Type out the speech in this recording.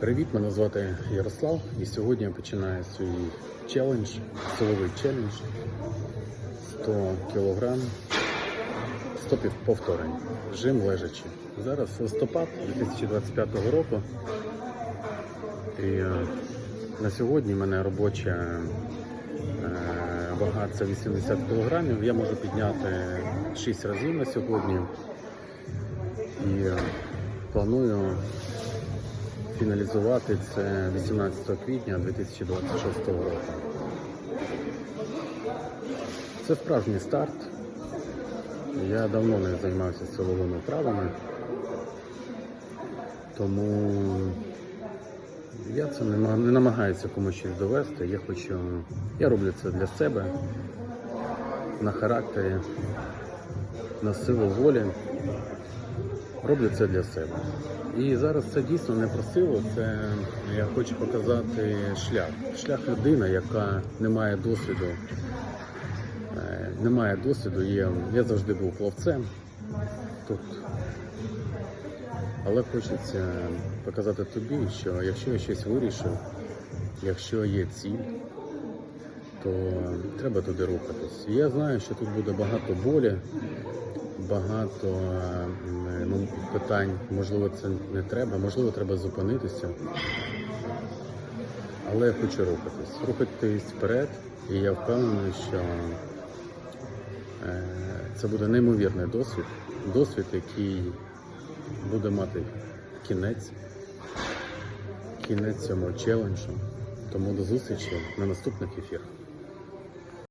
Привіт, мене звати Ярослав і сьогодні я починаю свій челендж, силовий челендж 100 кг, 100 повторень, жим лежачи. Зараз листопад 2025 року. І е, на сьогодні в мене робоча е, вага це 80 кг. Я можу підняти 6 разів на сьогодні. І е, планую фіналізувати це 18 квітня 2026 року. Це справжній старт. Я давно не займався силовими вправами, тому я це не, не намагаюся комусь щось довести. Я хочу. Я роблю це для себе, на характері, на силу волі. Роблю це для себе. І зараз це дійсно не про силу, це я хочу показати шлях. Шлях людини, яка не має досвіду. Е, Не має досвіду. Є, я завжди був хлопцем тут. Але хочеться показати тобі, що якщо я щось вирішив, якщо є ціль, то треба туди рухатись. Я знаю, що тут буде багато болі, багато питань, можливо, це не треба, можливо, треба зупинитися. Але я хочу рухатись. Рухатись вперед, і я впевнений, що е, це буде неймовірний досвід, досвід, який буде мати кінець, кінець цьому челенджу. Тому до зустрічі на наступних ефірах.